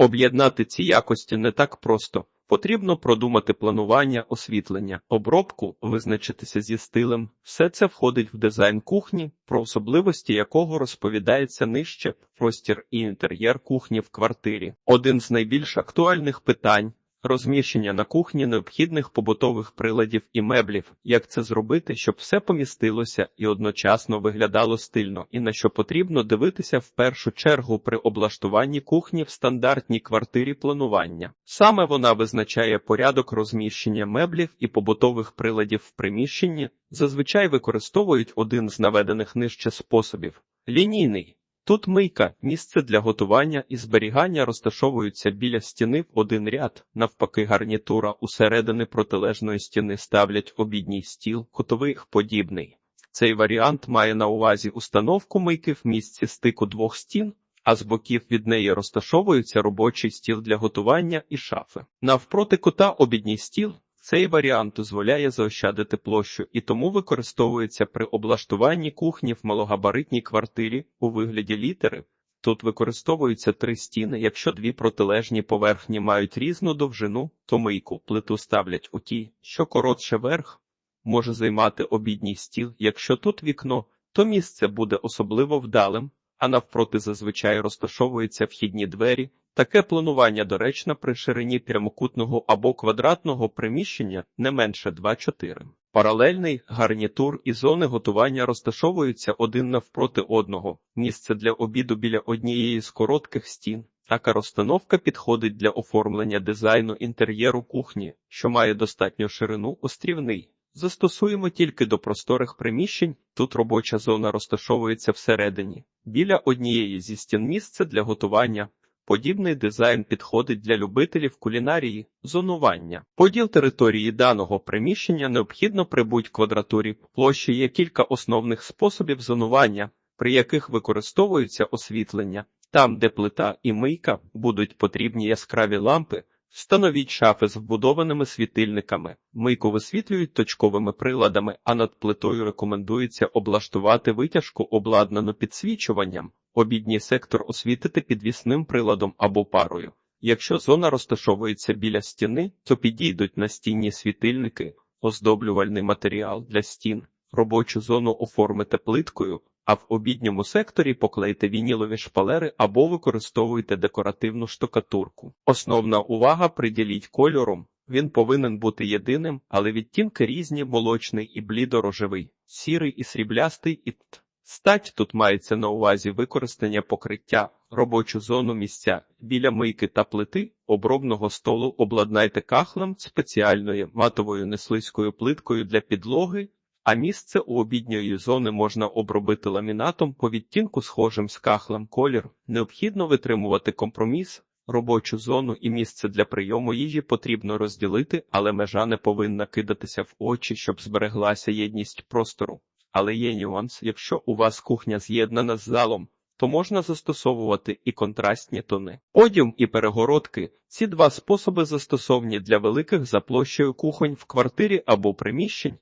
Об'єднати ці якості не так просто. Потрібно продумати планування, освітлення, обробку, визначитися зі стилем. Все це входить в дизайн кухні, про особливості якого розповідається нижче простір і інтер'єр кухні в квартирі. Один з найбільш актуальних питань розміщення на кухні необхідних побутових приладів і меблів. Як це зробити, щоб все помістилося і одночасно виглядало стильно, і на що потрібно дивитися в першу чергу при облаштуванні кухні в стандартній квартирі планування. Саме вона визначає порядок розміщення меблів і побутових приладів в приміщенні, зазвичай використовують один з наведених нижче способів лінійний. Тут мийка, місце для готування і зберігання розташовуються біля стіни в один ряд. Навпаки, гарнітура усередини протилежної стіни ставлять обідній стіл, кутовий подібний. Цей варіант має на увазі установку мийки в місці стику двох стін, а з боків від неї розташовується робочий стіл для готування і шафи. Навпроти кута обідній стіл. Цей варіант дозволяє заощадити площу і тому використовується при облаштуванні кухні в малогабаритній квартирі у вигляді літери. Тут використовуються три стіни. Якщо дві протилежні поверхні мають різну довжину, то мийку плиту ставлять у тій, що коротше верх може займати обідній стіл. Якщо тут вікно, то місце буде особливо вдалим, а навпроти зазвичай розташовуються вхідні двері. Таке планування доречно при ширині прямокутного або квадратного приміщення не менше 2-4. Паралельний гарнітур і зони готування розташовуються один навпроти одного. Місце для обіду біля однієї з коротких стін. Така розстановка підходить для оформлення дизайну інтер'єру кухні, що має достатню ширину острівний. Застосуємо тільки до просторих приміщень, тут робоча зона розташовується всередині. Біля однієї зі стін місце для готування. Подібний дизайн підходить для любителів кулінарії, зонування. Поділ території даного приміщення необхідно при будь-квадратурі площі є кілька основних способів зонування, при яких використовується освітлення. Там, де плита і мийка, будуть потрібні яскраві лампи, встановіть шафи з вбудованими світильниками. Мийку висвітлюють точковими приладами, а над плитою рекомендується облаштувати витяжку, обладнану підсвічуванням. Обідній сектор освітити підвісним приладом або парою. Якщо зона розташовується біля стіни, то підійдуть настінні світильники, оздоблювальний матеріал для стін, робочу зону оформите плиткою, а в обідньому секторі поклейте вінілові шпалери або використовуйте декоративну штукатурку. Основна увага приділіть кольором. Він повинен бути єдиним, але відтінки різні молочний і блідорожевий, сірий і сріблястий і т. Стать тут мається на увазі використання покриття, робочу зону місця біля мийки та плити, обробного столу обладнайте кахлем спеціальною матовою неслизькою плиткою для підлоги, а місце у обідньої зони можна обробити ламінатом по відтінку схожим з кахлем колір. Необхідно витримувати компроміс. Робочу зону і місце для прийому їжі потрібно розділити, але межа не повинна кидатися в очі, щоб збереглася єдність простору. Але є нюанс, якщо у вас кухня з'єднана з залом, то можна застосовувати і контрастні тони. Подіум і перегородки ці два способи застосовні для великих за площею кухонь в квартирі або приміщень,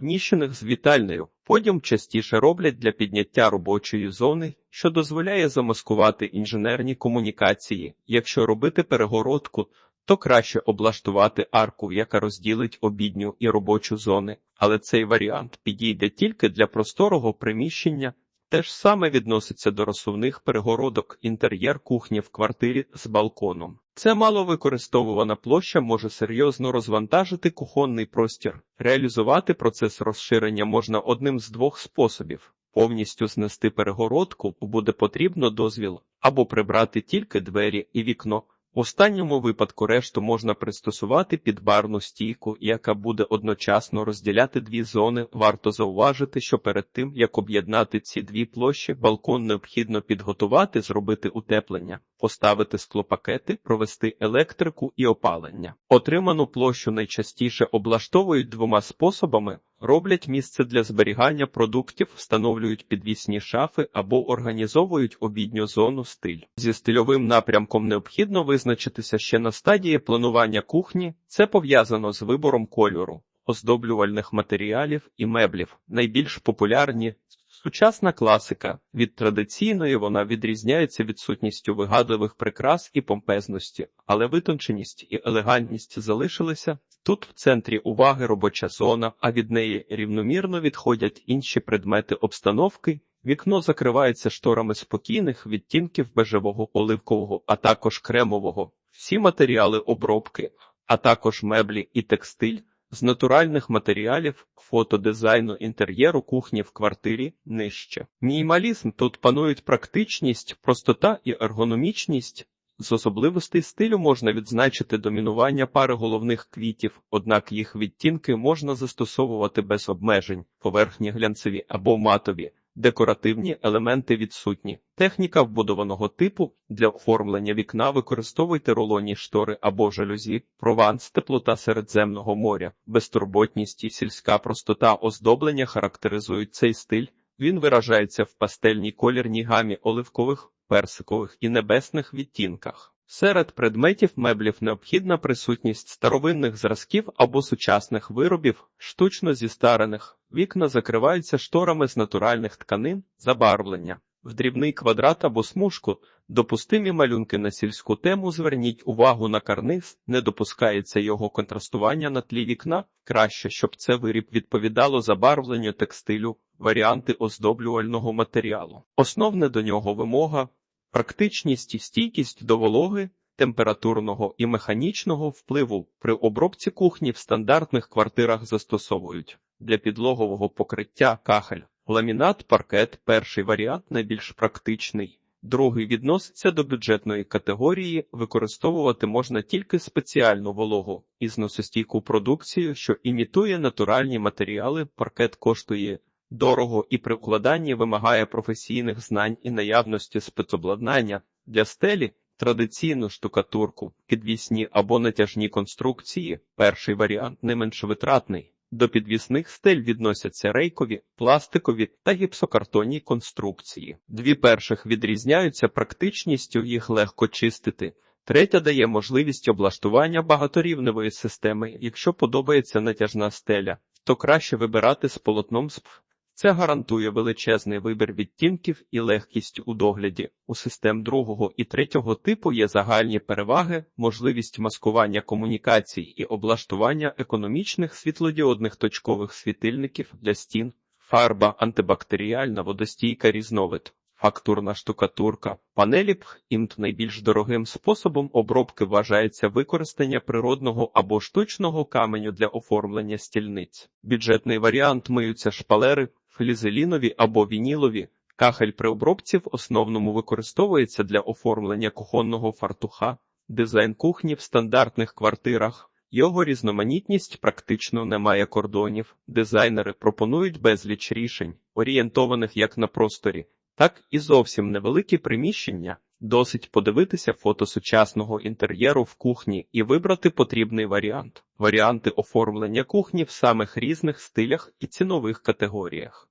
зміщених з вітальнею. Подіум частіше роблять для підняття робочої зони, що дозволяє замаскувати інженерні комунікації. Якщо робити перегородку, то краще облаштувати арку, яка розділить обідню і робочу зони, але цей варіант підійде тільки для просторого приміщення. Те ж саме відноситься до розсувних перегородок інтер'єр кухні в квартирі з балконом. Це мало використовувана площа може серйозно розвантажити кухонний простір. Реалізувати процес розширення можна одним з двох способів. Повністю знести перегородку буде потрібно дозвіл або прибрати тільки двері і вікно. В останньому випадку решту можна пристосувати під барну стійку, яка буде одночасно розділяти дві зони. Варто зауважити, що перед тим як об'єднати ці дві площі, балкон необхідно підготувати, зробити утеплення, поставити склопакети, провести електрику і опалення. Отриману площу найчастіше облаштовують двома способами. Роблять місце для зберігання продуктів, встановлюють підвісні шафи або організовують обідню зону стиль. Зі стильовим напрямком необхідно визначитися ще на стадії планування кухні. Це пов'язано з вибором кольору, оздоблювальних матеріалів і меблів. Найбільш популярні Сучасна класика. Від традиційної вона відрізняється відсутністю вигадливих прикрас і помпезності, але витонченість і елегантність залишилися. Тут в центрі уваги робоча зона, а від неї рівномірно відходять інші предмети обстановки. Вікно закривається шторами спокійних відтінків бежевого оливкового, а також кремового. Всі матеріали обробки, а також меблі і текстиль з натуральних матеріалів, фотодизайну інтер'єру кухні в квартирі нижче. Мінімалізм тут панують практичність, простота і ергономічність. З особливостей стилю можна відзначити домінування пари головних квітів, однак їх відтінки можна застосовувати без обмежень, поверхні глянцеві або матові. Декоративні елементи відсутні. Техніка вбудованого типу для оформлення вікна використовуйте рулонні штори або жалюзі, прованс, теплота Середземного моря, безтурботність і сільська простота оздоблення характеризують цей стиль. Він виражається в пастельній колірній гамі оливкових, персикових і небесних відтінках. Серед предметів меблів необхідна присутність старовинних зразків або сучасних виробів, штучно зістарених. Вікна закриваються шторами з натуральних тканин, забарвлення. В дрібний квадрат або смужку допустимі малюнки на сільську тему зверніть увагу на карниз, не допускається його контрастування на тлі вікна. Краще, щоб це виріб відповідало забарвленню текстилю, варіанти оздоблювального матеріалу. Основне до нього вимога Практичність і стійкість до вологи, температурного і механічного впливу при обробці кухні в стандартних квартирах застосовують для підлогового покриття кахель. Ламінат, паркет, перший варіант найбільш практичний. Другий відноситься до бюджетної категорії, використовувати можна тільки спеціальну вологу і зносостійку продукцію, що імітує натуральні матеріали. Паркет коштує дорого і при вкладанні вимагає професійних знань і наявності спецобладнання для стелі. Традиційну штукатурку, підвісні або натяжні конструкції, перший варіант не менш витратний. До підвісних стель відносяться рейкові, пластикові та гіпсокартонні конструкції. Дві перших відрізняються практичністю, їх легко чистити. Третя дає можливість облаштування багаторівневої системи. Якщо подобається натяжна стеля, то краще вибирати з полотном з це гарантує величезний вибір відтінків і легкість у догляді. У систем другого і третього типу є загальні переваги, можливість маскування комунікацій і облаштування економічних світлодіодних точкових світильників для стін, фарба антибактеріальна водостійка різновид. Фактурна штукатурка, панелі імт найбільш дорогим способом обробки вважається використання природного або штучного каменю для оформлення стільниць. Бюджетний варіант миються шпалери, флізелінові або вінілові. Кахель при обробці в основному використовується для оформлення кухонного фартуха, дизайн кухні в стандартних квартирах. Його різноманітність практично не має кордонів. Дизайнери пропонують безліч рішень, орієнтованих як на просторі, так і зовсім невеликі приміщення. Досить подивитися фото сучасного інтер'єру в кухні і вибрати потрібний варіант. Варіанти оформлення кухні в самих різних стилях і цінових категоріях.